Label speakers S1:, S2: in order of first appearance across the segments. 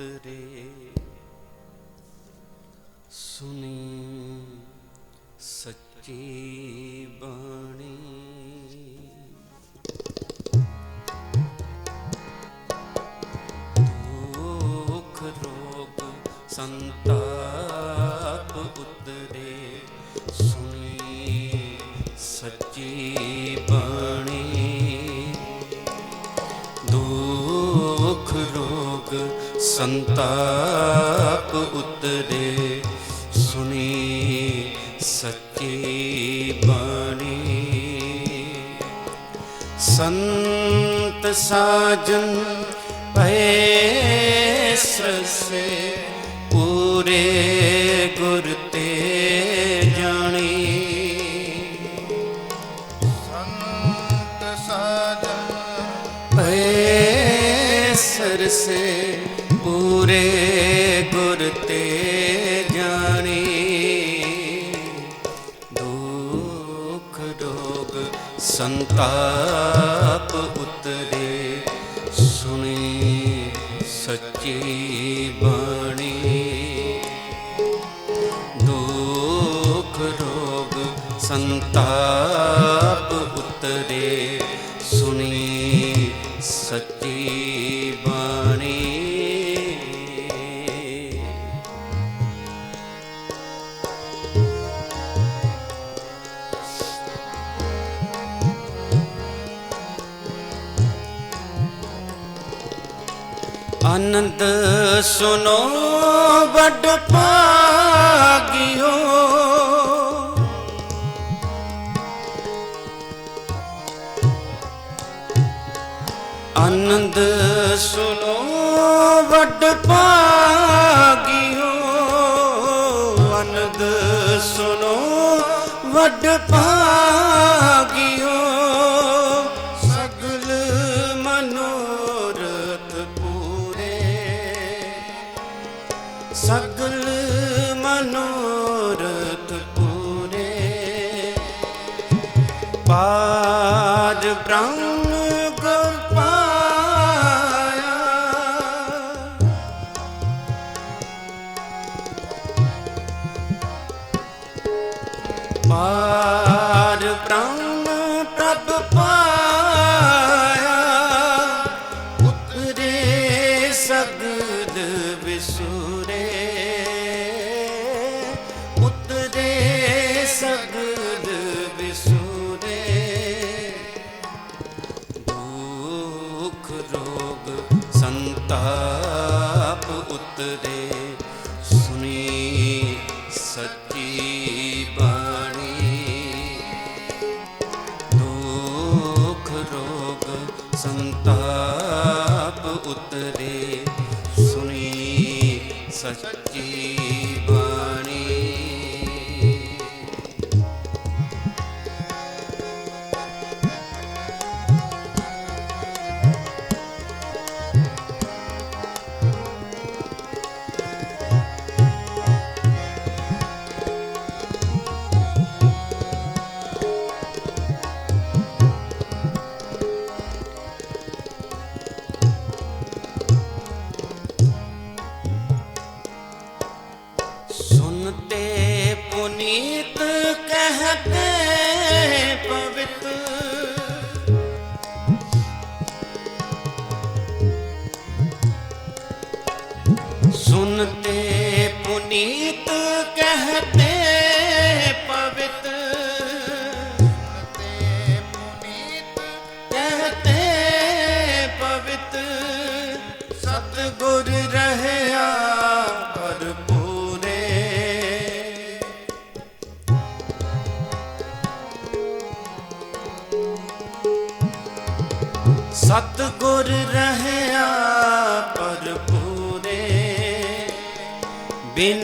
S1: ਉਤਰੇ ਸੁਣੀ ਸੱਚੀ ਸੰਤਾਪ ਉਤਰੇ, ਸੁਣੀ ਸੱਚੀ ਬਾਣੀ। ਸੰਤ ਸਾਜਨ ਭਏ ਸਰਸੇ ਪੂਰੇ ਗੁਰ ਤੇ ਜਾਣੀ।
S2: ਸੰਤ ਸਾਜਨ
S1: ਭਏ ਸਰਸੇ ਪੂਰੇ ਗੁਰ ਤੇ ਜਾਣੀ ਦੁਖ ਰੋਗ ਸੰਤਾਪ ਉਤਰੇ, ਸੁਣੀ ਸੱਚੀ ਬਾਣੀ। ਦੁਖ ਰੋਗ ਸੰਤਾਪ ਉਤਰੇ, ਸੁਣੀ ਸੱਚੀ ਆਨੰਦ ਸੁਨੋ ਵੱਡ ਭਾਗਿਓ। ਆਨੰਦ ਸੁਨੋ ਵੱਡ ਭਾਗਿਓ। ਆਨੰਦ ਸੁਨੋ ਵੱਡ ਭਾਗਿਓ ਉਤਰੇ ਸਗਦ ਸੱਚੀ ਬਾਣੀ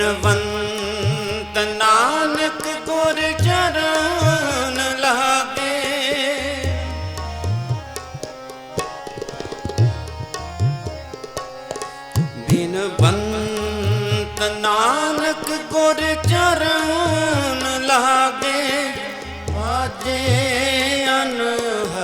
S1: ਬਿਨਵੰਤ ਨਾਨਕ ਗੁਰ ਚਰਨ ਲਾਗੇ। ਬਿਨਵੰਤ ਨਾਨਕ ਗੁਰ ਚਰਨ ਲਾਗੇ। ਵਾਜੇ ਅਨਹਦ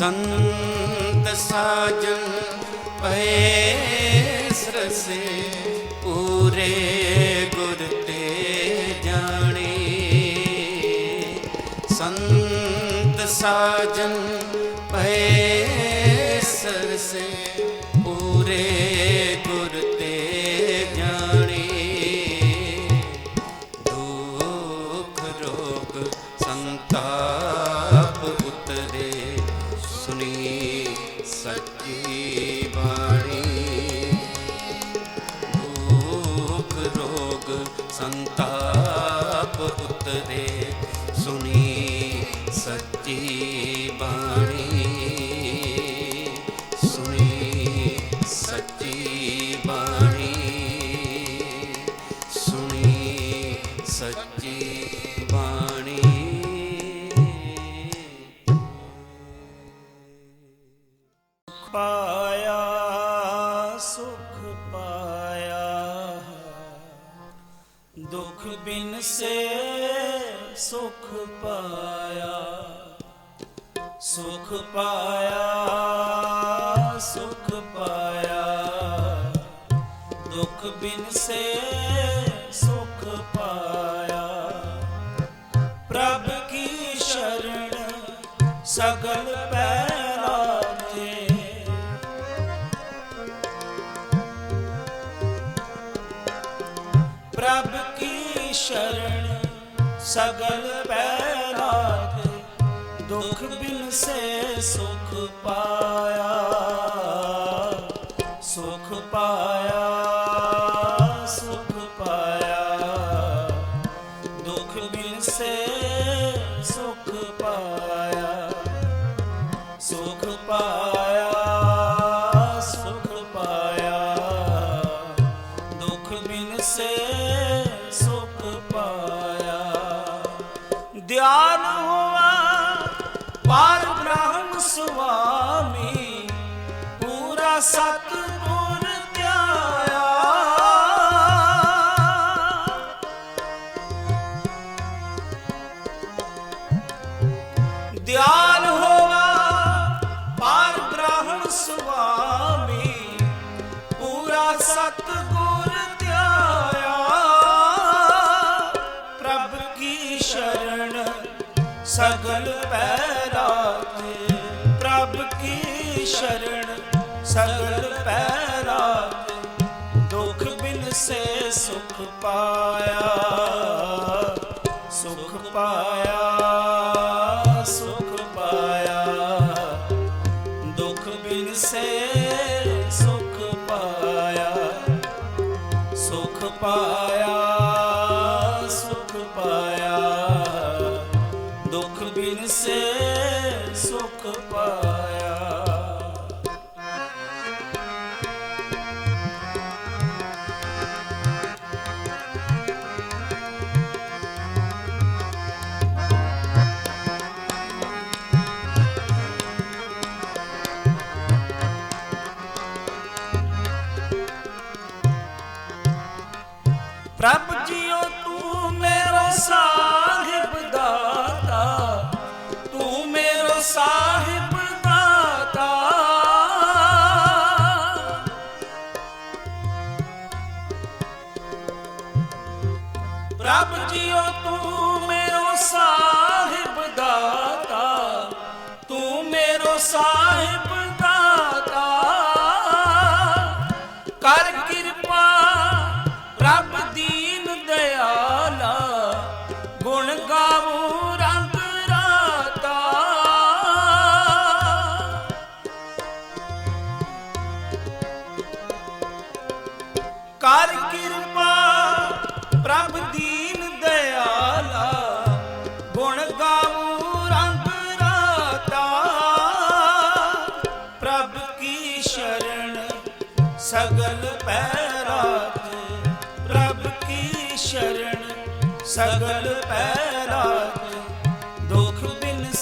S1: ਸੰਤ ਸਾਜਨ ਪਏ ਸਰਸੇ ਪੂਰੇ ਗੁਰ ਤੇ ਜਾਣੇ। ਸੰਤ ਸਾਜਨ ਪਏ ਸਰਸੇ ਪੂਰੇ ਸੰਤਾਪ ਉਤਰੇ ਸੁਣੀ ਸੱਚੀ
S3: ਬਿਨ ਸੇ ਸੁਖ ਪਾਇਆ। ਪ੍ਰਭ ਕੀ ਸ਼ਰਣ ਸਗਲ ਪੈਰਾ ਪ੍ਰਭ ਕੀ ਸ਼ਰਣ ਸਗਲ ਪੈਰਾ ਤੇ ਦੁਖ ਬਿਨ ਸੁਖ ਪਾ ਕੀ ਸ਼ਰਣ ਸਗਲ ਪੈਰਾ ਤੇ ਪ੍ਰਭ ਕੀ ਸ਼ਰਣ ਸਗਲ ਪੈਰਾ ਤੇ ਦੁਖ ਬਿਨ ਸੇ ਸੁਖ ਪਾਇਆ ਸੁਖ ਪਾਇਆ।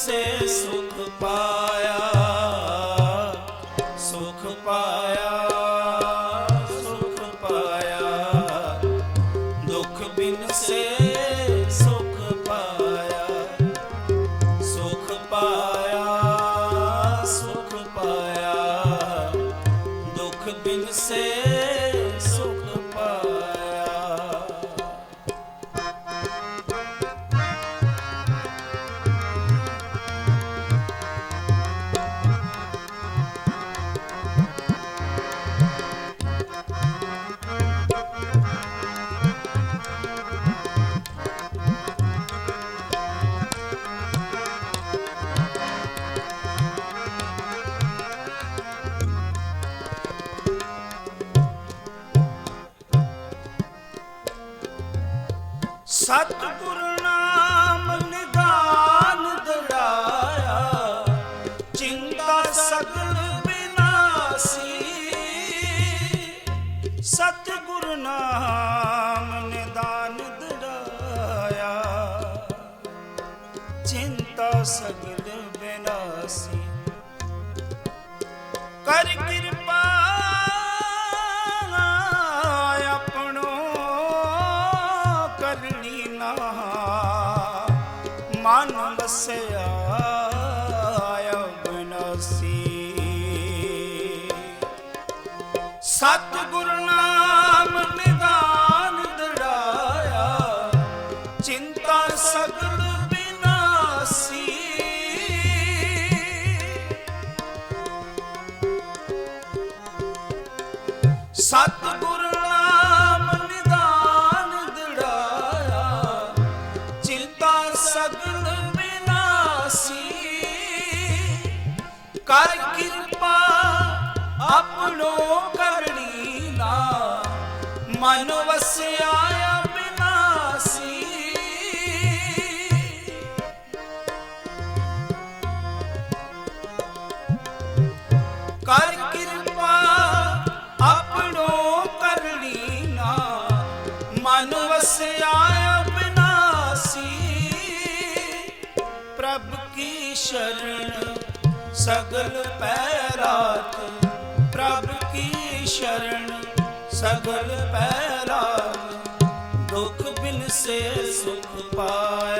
S3: say Sato ਕਰ ਕਿਰਪਾ ਆਪਣੋ ਕਰਣੀ ਨਾ। ਮਨ ਵਸਿਆ ਅਬਿਨਾਸੀ ਕਰ ਕਿਰਪਾ ਨਾ। ਮਨ ਪ੍ਰਭ ਕੀ ਸ਼ਰਨ ਸਗਲ ਪੈ ਰਾਤ ਪ੍ਰਭ ਕੀ ਸ਼ਰਣ ਸਗਲ ਪੈ ਰਾਤ ਦੁਖ ਬਿਨ ਪਾਏ।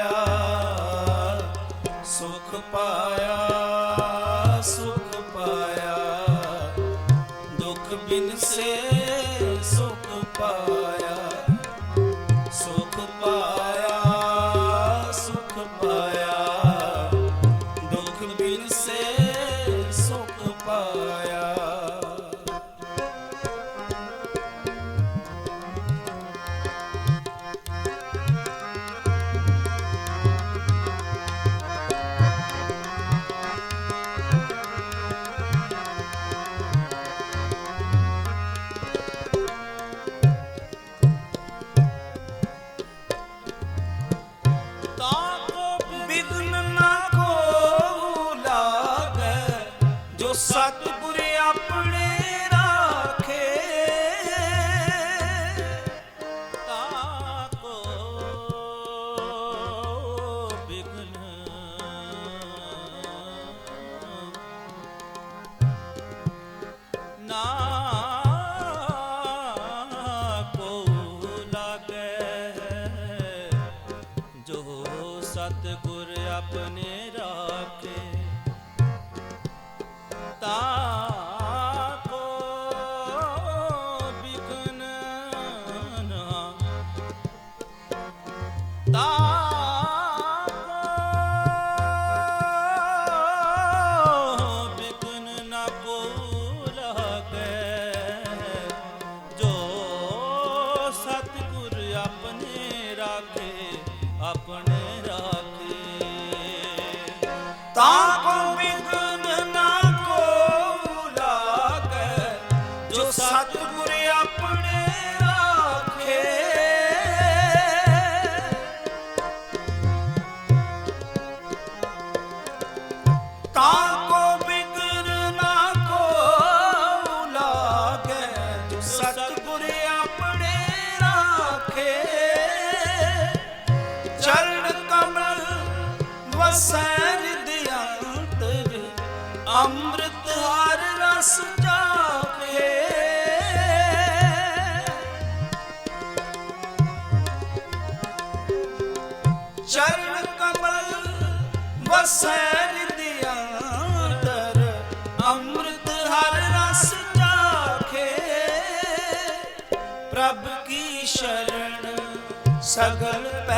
S3: தான்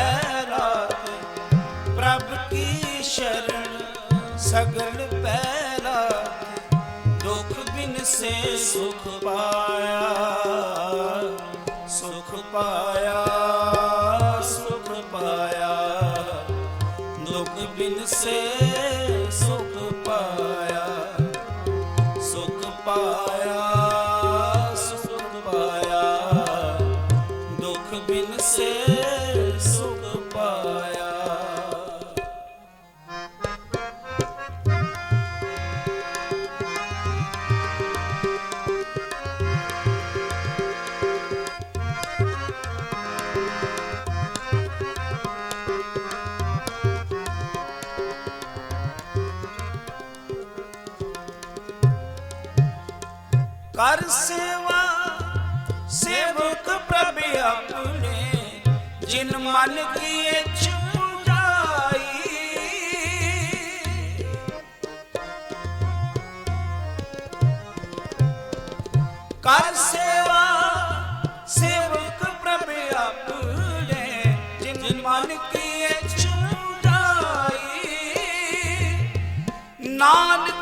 S3: है ਕਰ ਸੇਵਾ, ਸੇਵਕ ਪ੍ਰਭ ਆਪਣੇ, ਜਿਨ ਮਨ ਕੀ ਇਛ ਕਰ ਸੇਵਾ, ਸੇਵਕ ਪ੍ਰਭ ਆਪਣੇ, ਜਿਨ ਮਨ ਕੀ ਇਛ ਨਾਨਕ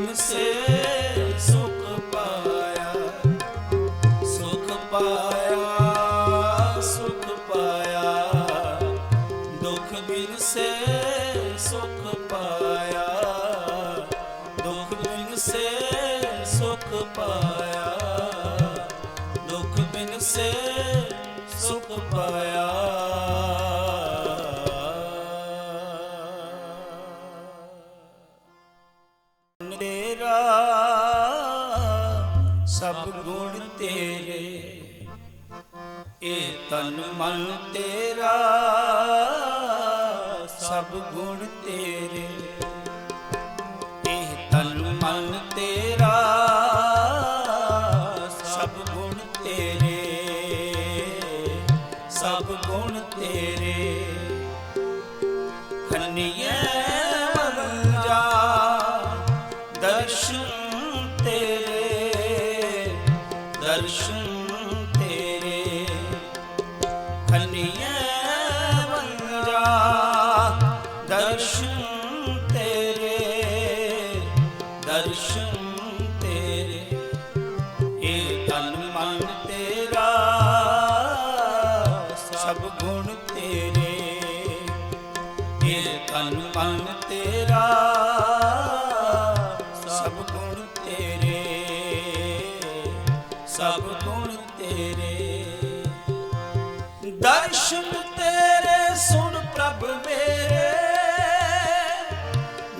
S3: ਬਿਨ ਸੇ ਇਹ ਤਨ ਮਨ ਤੇਰਾ ਸਭ ਗੁਣ ਤੇਰੇ। ਮਨ ਤੇਰਾ, ਸਭ ਗੁਣ ਤੇਰੇ। ਇਹ ਤਨ ਮਨ ਤੇਰਾ, ਸਭ ਗੁਣ ਤੇਰੇ। ਸਭ ਗੁਣ ਤੇਰੇ। ਦਰਸ਼ਨ ਤੇਰੇ, ਸੁਣ ਪ੍ਰਭ ਮੇਰੇ।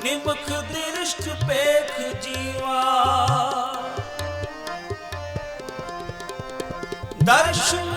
S3: ਨਿਮਖ ਦ੍ਰਿਸ਼ਟ ਪੇ Darşın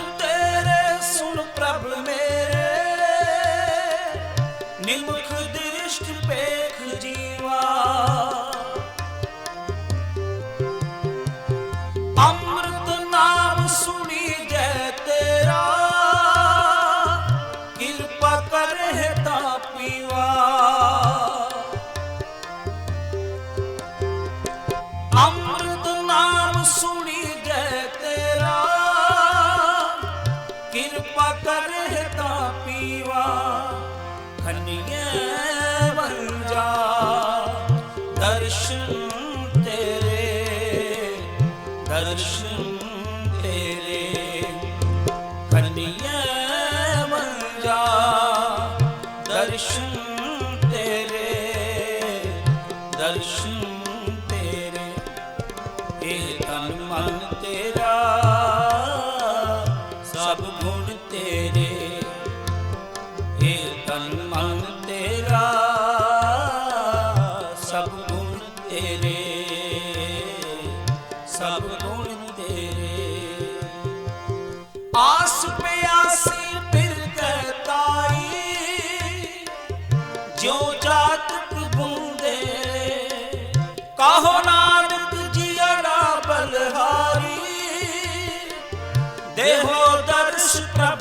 S3: 没事 ਦੇਹੋ ਦਰਸ਼ ਪ੍ਰਭ